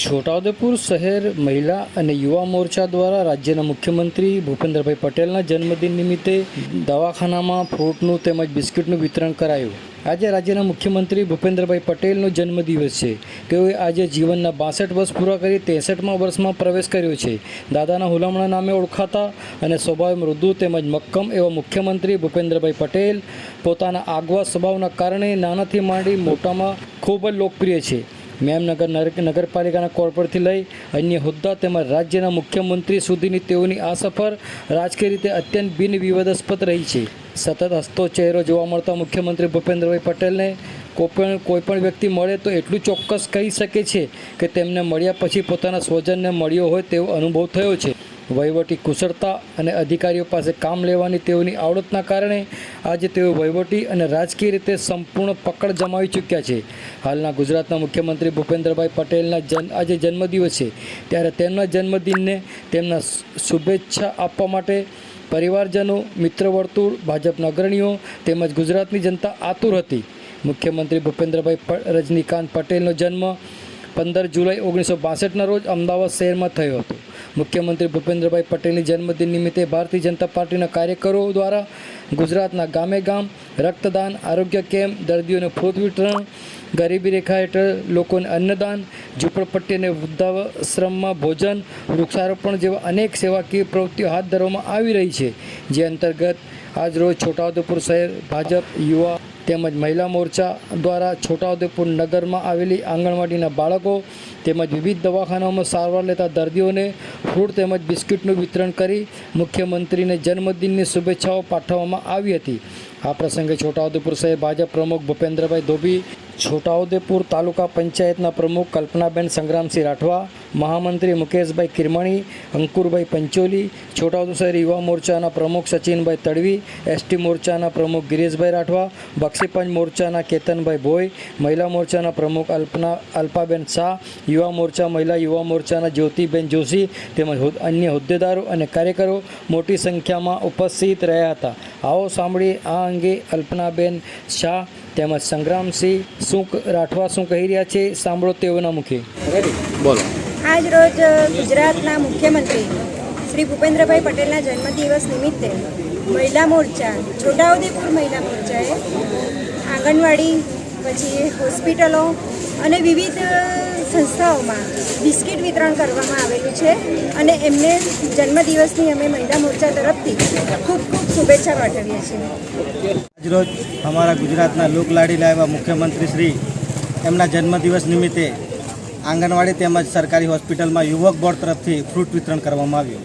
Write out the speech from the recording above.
છોટાઉદેપુર શહેર મહિલા અને યુવા મોરચા દ્વારા રાજ્યના મુખ્યમંત્રી ભૂપેન્દ્રભાઈ પટેલના જન્મદિન નિમિત્તે દવાખાનામાં ફ્રૂટનું તેમજ બિસ્કિટનું વિતરણ કરાયું. આજે રાજ્યના મુખ્યમંત્રી ભૂપેન્દ્રભાઈ પટેલનો જન્મદિવસ છે. તેઓએ આજે જીવનના બાસઠ વર્ષ પૂરા કરી ત્રેસઠમાં વર્ષમાં પ્રવેશ કર્યો છે. દાદાના હુલામણા નામે ઓળખાતા અને સ્વભાવ મૃદુ તેમજ મક્કમ એવા મુખ્યમંત્રી ભૂપેન્દ્રભાઈ પટેલ પોતાના આગવા સ્વભાવના કારણે નાનાથી માંડી મોટામાં ખૂબ જ લોકપ્રિય છે. મેમનગર નગર નગરપાલિકાના કોર્પોરેટથી લઈ અન્ય હોદ્દા તેમજ રાજ્યના મુખ્યમંત્રી સુધીની તેઓની આ સફર રાજકીય રીતે અત્યંત બિન વિવાદાસ્પદ રહી છે. સતત હસતો ચહેરો જોવા મળતા મુખ્યમંત્રી ભૂપેન્દ્રભાઈ પટેલને કોઈપણ કોઈપણ વ્યક્તિ મળે તો એટલું ચોક્કસ કહી શકે છે કે તેમને મળ્યા પછી પોતાના સ્વજનને મળ્યો હોય તેવો અનુભવ થયો છે. વહીવટી કુશળતા અને અધિકારીઓ પાસે કામ લેવાની તેઓની આવડતના કારણે આજે તેઓ વહીવટી અને રાજકીય રીતે સંપૂર્ણ પકડ જમાવી ચૂક્યા છે. હાલના ગુજરાતના મુખ્યમંત્રી ભૂપેન્દ્રભાઈ પટેલના જન, આજે જન્મદિવસ છે. ત્યારે તેમના જન્મદિનને તેમના શુભેચ્છા આપવા માટે પરિવારજનો મિત્ર વર્તુળ ભાજપના અગ્રણીઓ તેમજ ગુજરાતની જનતા આતુર હતી. મુખ્યમંત્રી ભૂપેન્દ્રભાઈ રજનીકાંત પટેલનો જન્મ પંદર જુલાઈ ઓગણીસો બાસઠના રોજ અમદાવાદ શહેરમાં થયો હતો. મુખ્યમંત્રી ભૂપેન્દ્રભાઈ પટેલની જન્મદિન નિમિત્તે ભારતીય જનતા પાર્ટીના કાર્યકરો દ્વારા ગુજરાતના ગામે ગામ, રક્તદાન, આરોગ્ય કેમ્પ, દર્દીઓને ફૂદ વિતરણ, ગરીબી રેખા હેઠળ લોકોને અન્નદાન, ઝૂંપડપટ્ટી અને વૃદ્ધાશ્રમમાં ભોજન, વૃક્ષારોપણ જેવા અનેક સેવાકીય પ્રવૃત્તિઓ હાથ ધરવામાં આવી રહી છે. જે અંતર્ગત આજરોજ છોટાઉદેપુર શહેર ભાજપ યુવા તેમજ મહિલા મોરચા દ્વારા છોટાઉદેપુર નગરમાં આવેલી આંગણવાડીના બાળકો તેમજ વિવિધ દવાખાનાઓમાં સારવાર લેતા દર્દીઓને ફ્રૂટ તેમજ બિસ્કિટનું વિતરણ કરી મુખ્યમંત્રીને જન્મદિનની શુભેચ્છાઓ પાઠવવામાં આવી હતી. આ પ્રસંગે છોટાઉદેપુર શહેર ભાજપ પ્રમુખ ભૂપેન્દ્રભાઈ ધોબી છોટાઉદેપુર તાલુકા પંચાયતના પ્રમુખ કલ્પનાબેન સંગ્રામસિંહ રાઠવા, મહામંત્રી મુકેશભાઈ કિરમણી, અંકુરભાઈ પંચોલી, છોટાઉદેપુર શહેર યુવા મોરચાના પ્રમુખ સચિનભાઈ તડવી, એસટી મોરચાના પ્રમુખ ગિરીશભાઈ રાઠવા, બક્ષીપંચ મોરચાના કેતનભાઈ ભોઈ, મહિલા મોરચાના પ્રમુખ અલ્પના અલ્પાબેન શાહ, યુવા મોરચા મહિલા યુવા મોરચાના જ્યોતિબેન જોશી તેમજ અન્ય હોદ્દેદારો અને કાર્યકરો મોટી સંખ્યામાં ઉપસ્થિત રહ્યા હતા. આવો સાંભળી આ અંગે અલ્પનાબેન શાહ તેમજ સંગ્રામસિંહ શું રાઠવા શું કહી રહ્યા છે સાંભળો તેઓના મુખે. બોલો. આજ રોજ ગુજરાતના મુખ્યમંત્રી શ્રી ભૂપેન્દ્રભાઈ પટેલના જન્મદિવસ નિમિત્તે મહિલા મોરચા છોટાઉદેપુર મહિલા મોરચાએ આંગણવાડી પછી હોસ્પિટલો અને વિવિધ સંસ્થાઓમાં બિસ્કિટ વિતરણ કરવામાં આવેલું છે અને એમને જન્મદિવસની અમે મહિલા મોરચા તરફથી ખૂબ ખૂબ શુભેચ્છા પાઠવીએ છીએ. આજરોજ અમારા ગુજરાતના લોકલાડીલા એવા મુખ્યમંત્રી શ્રી. એમના જન્મદિવસ નિમિત્તે આંગણવાડી તેમજ સરકારી હોસ્પિટલમાં યુવક બોર્ડ તરફથી ફ્રૂટ વિતરણ કરવામાં આવ્યું.